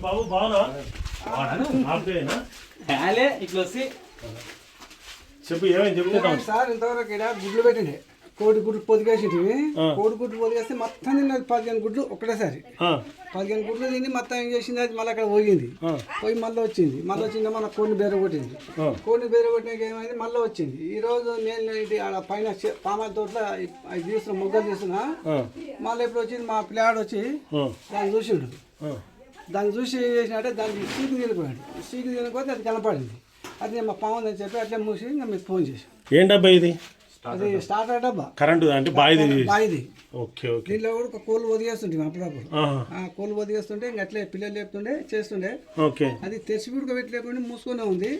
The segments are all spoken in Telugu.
బాబు ఇట్లా చెప్పు ఏమేమి చెప్తే సార్ ఇంతవరకు ఇక్కడ గుడ్లు పెట్టిండే. కోడి గుడ్లు పొదిగేసింటివి. కోడి గుడ్లు పొదిగేస్తే మొత్తం తిన్నది పదిహేను గుడ్లు ఒకటేసారి పదిహేను గుడ్లు తిని మొత్తం ఏం చేసింది? అది మళ్ళీ అక్కడ పోయింది. పోయి మళ్ళీ వచ్చింది. మళ్ళీ వచ్చింది మన కోడిని బేర కొట్టింది. కోడిని బేర కొట్టినాక ఏమైంది? మళ్ళీ వచ్చింది. ఈ రోజు నేను ఇది ఆడ పైన చె- పామాల తోటలో అవి తీస్తున్నా మొగ్గలు తీస్తున్నా మళ్ళీ ఇప్పుడు వచ్చింది? మా పిల్లాడు వచ్చి దాన్ని చూసిండు. దాన్ని చూసి ఏం చేసినట్టే దానికి సీకి తినిపోయాడు సీకి తినిపోతే అది కనపడింది. అది నేను మా పాము అని చెప్పి అట్లే మూసి ఇంకా మీకు ఫోన్ చేసి ఏంటబ్బా ఇది? అది స్టార్టర్ డబ్బా. కరెంటు అంటే బాయిది బాయిది. Okay okay. దీంట్లో కూడా ఒక కోళ్ళు వదిగేస్తుంటే అప్పుడప్పుడు. ఆ కోళ్ళు వదిగేస్తుంటే ఇంకా అట్లే పిల్లలు లేపుతుండే చేస్తుండే. ఓకే. అది తెచ్చి పెట్టి లేకుండా మూసుకునే ఉంది.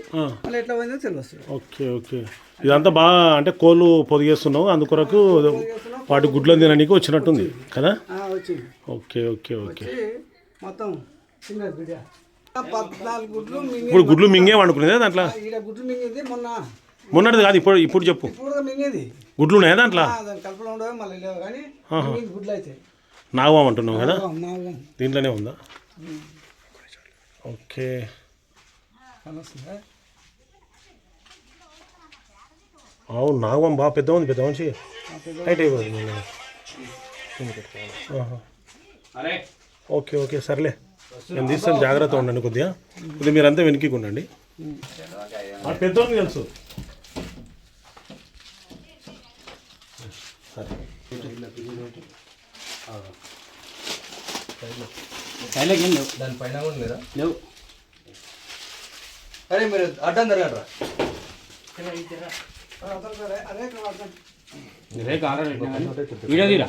మళ్ళీ ఎట్లా పోయిందో తెలియదు. Okay okay. ఇదంతా బాగా అంటే కోళ్ళు పొదిగేస్తున్నావు. అందుకొరకు వాటి గుడ్లను తినడానికి వచ్చినట్టుంది కదా? వచ్చింది. Okay okay okay. మొత్తం పద్నాలుగు గుడ్లు ఇప్పుడు గుడ్లు మింగే వండుకునేదా దాంట్లో? ఈడ గుడ్లు మింగింది మొన్న. మొన్నటిది కాదు ఇప్పుడు ఇప్పుడు చెప్పు. ఇప్పుడు మింగింది. గుడ్లు ఉన్నాయా దాంట్లో? కలుపులో ఉండవు మళ్ళీ లేవు కానీ మింగింది గుడ్లు అయితే. నాగవాం అంటున్నావు కదా? దీంట్లోనే ఉందా? ఓకే. అవును నాగవాం బాగా పెద్ద ఉంది పెద్ద మంచి హైట్ అయిపోతుంది ఓకే ఓకే సర్లే. నేను తీస్తాను జాగ్రత్త ఉండండి కొద్దిగా. కొద్దిగా మీరంతా వెనక్కి ఉండండి. పెద్ద తెలుసు. దానిపైన కూడా లేదా? లేవు. అరే మీరు అడ్డం పడుతుంది. రే. కారా వీడియో తీరా?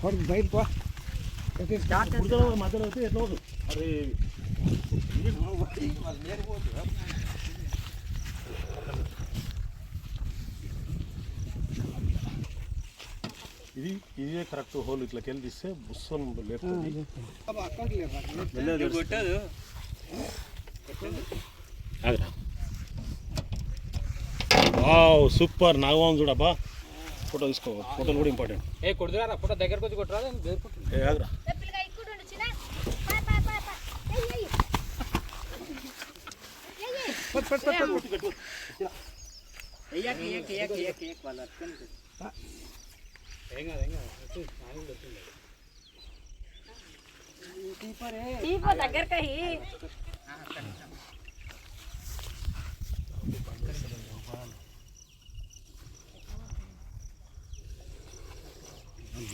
ಹೊರಗೆ ಬೈಲ್ ಕೋ ఓకే మధ్యలో అయితే ఎట్లా వద్దు అరే ఇది ఇదే కరెక్ట్ హోల్ ఇట్లకి వెళ్ళి తీస్తే బుస్సం లేపుతుంది అకౌంట్ లేదు మెల్లగా తెరుస్తుంది. ఆగురా. వావ్ సూపర్ నాగవాం చూడబ్బా ఫోటో తీసుకో ఫోటోలు కూడా ఇంపార్టెంట్. ఏ కొడుతురా ఫోటో దగ్గరకు వచ్చి కొట్టరా ఏ దగ్గరకి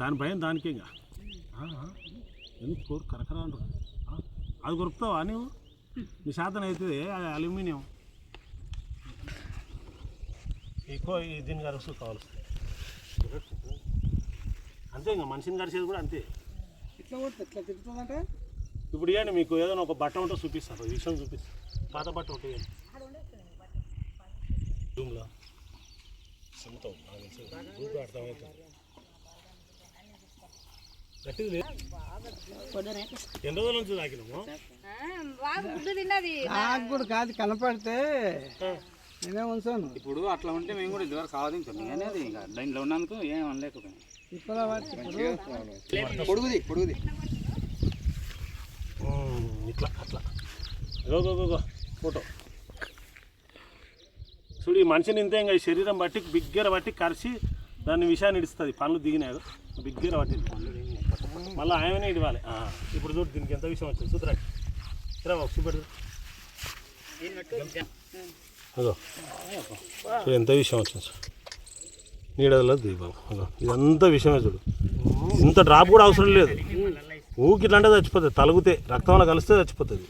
దాని భయం దానికే ఇంకా. ఎందుకు కోరు? కరకర అంటారు అది కొరుకుతావా నువ్వు నీ శాతం అవుతుంది. అది అల్యూమినియం. ఎక్కువ దీన్ని కరుస్తూ కావాలి అంతే ఇంకా మనిషిని కరిచేది కూడా అంతే. ఇట్లా ఇట్లా ఇప్పుడు ఇవ్వండి మీకు ఏదైనా ఒక బట్ట ఉంటే చూపిస్తాను ఈ విషయం చూపిస్తాను పాత బట్ట ఉంటే ఇవ్వండి. రూమ్లో గ్రూప్ అర్థమవుతుంది. ఎన్ని రోజుల నుంచి తాకినాము? బాగా గుడ్డు తిన్నది నాకు కూడా కాదు కనపడితే నేనే ఉంచాను. ఇప్పుడు అట్లా ఉంటే మేము కూడా ఇదివరకు సాధించాం అనేది ఇంకా దాంట్లో ఉన్నందుకు ఏం ఇప్పుడు ఇప్పుడు పొడుగుది పొడుగుది. ఇట్లా అట్లా. Go go photo. చూడు ఈ మనిషిని ఇంతే ఇంకా ఈ శరీరం బట్టి బిగ్గర బట్టి కరిచి దాన్ని విషయాన్ని ఇడుస్తుంది. పనులు దిగినాయి బిగ్గర పట్టింది మళ్ళీ ఆయననే ఇవ్వాలి ఇప్పుడు చూడు దీనికి ఎంత విషయం వచ్చింది. చూద్దరా. రా బాబు చూపెడు అదో. చూడు ఎంత విషయం వచ్చింది సార్ నీడలో దీపం అదో. ఇదంతా విషయమే చూడు. ఇంత డ్రాప్ కూడా అవసరం లేదు. ఊకి ఇట్లాంటే చచ్చిపోతుంది. తలుగుతే రక్తంలో కలిస్తే చచ్చిపోతుంది.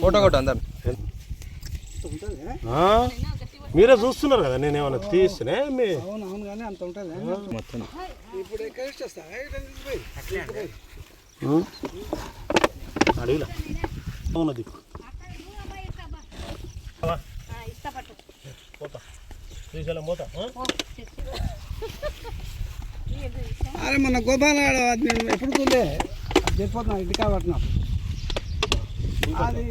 ఫోటో కొట్టు అందరు? మీరే చూస్తున్నారు కదా నేను ఏమైనా తీస్తేనే మీ అవును అవును కానీ అంత ఉంటుంది. మొత్తం. అడవిలా? పోతా. ఆ? అరే మన గోపాల నేను ఎప్పుడు అది చెప్పిపోతున్నా ఇంటి కాబట్టి నాకు అది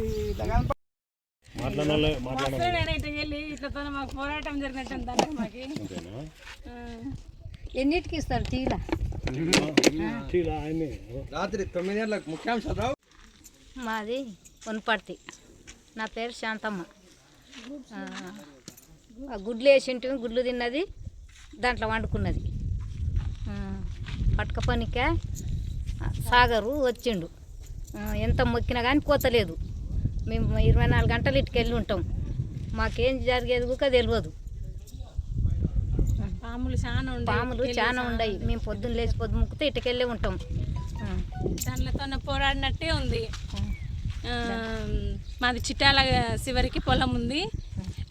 ఎన్నిటికి ఇస్తారు టీలా? రాత్రి తొమ్మిది గంటలకు మాది వనపర్తి నా పేరు శాంతమ్మ. గుడ్లు వేసింటివి గుడ్లు తిన్నది దాంట్లో వండుకున్నది. ఆ, పట్టుక పనిక సాగరు వచ్చిండు. ఎంత మొక్కినా కానీ పోతలేదు. మేము ఇరవై నాలుగు గంటలు ఇటుకెళ్ళి ఉంటాం. మాకేం జరిగేది కూడా తెలియదు పాములు చాలా పాములు చాలా ఉండయి. మేము పొద్దున్న లేచి పొద్దు ముక్కితే ఇటుకెళ్ళే ఉంటాం. ఆ, దానితో పోరాడినట్టే ఉంది. మాది చిట్టాల చివరికి పొలం ఉంది.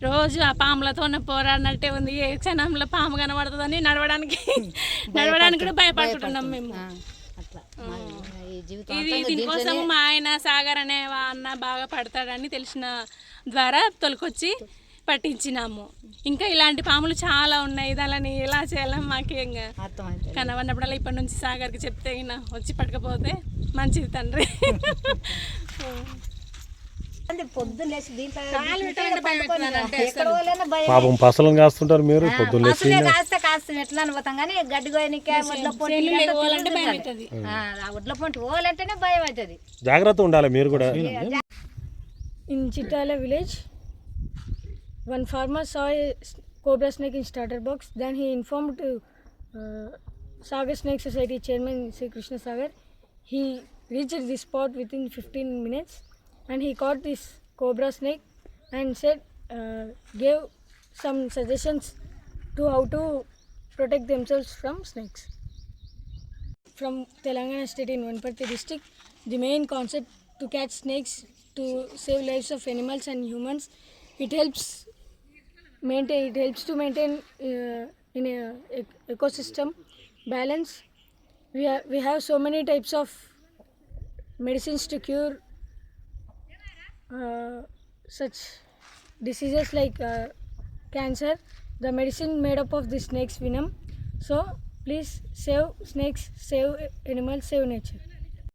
రోజు ఆ పాములతో పోరాడినట్టే ఉంది. ఏ క్షణంలో పాము కనబడుతుందని నడవడానికి నడవడానికి కూడా భయపడుతున్నాం మేము. ఇది దీనికోసం మా ఆయన సాగర్ అనే అన్న బాగా పడతాడని తెలిసిన ద్వారా తొలకొచ్చి పట్టించినాము. ఇంకా ఇలాంటి పాములు చాలా ఉన్నాయి. దాని ఎలా చేయాలని మాకేం అర్థమైంది కనబడినప్పుడల్లా ఇప్పటి నుంచి సాగర్కి చెప్తే వచ్చి పట్టకపోతే మంచిది తండ్రి. పాపం పసలం కాస్తుంటారు మీరు పొద్దున్న జాగ్రత్త ఉండాలి మీరు కూడా. In Chittala village one farmer saw cobra snake in starter box దాని he inform to Sagar snake society chairman Shri Krishna Sagar he reach the spot within fifteen minutes and he caught this cobra snake and said, uh, gave some suggestions to how to protect themselves from snakes. From Telangana state in Vanparti district, the main concept to catch snakes to save lives of animals and humans. It helps maintain. It helps to maintain uh, in a ec- ecosystem balance. We have we have so many types of medicines to cure uh, such diseases like uh, cancer. The medicine made up of the snake's venom. So please save snakes, save animals, save nature.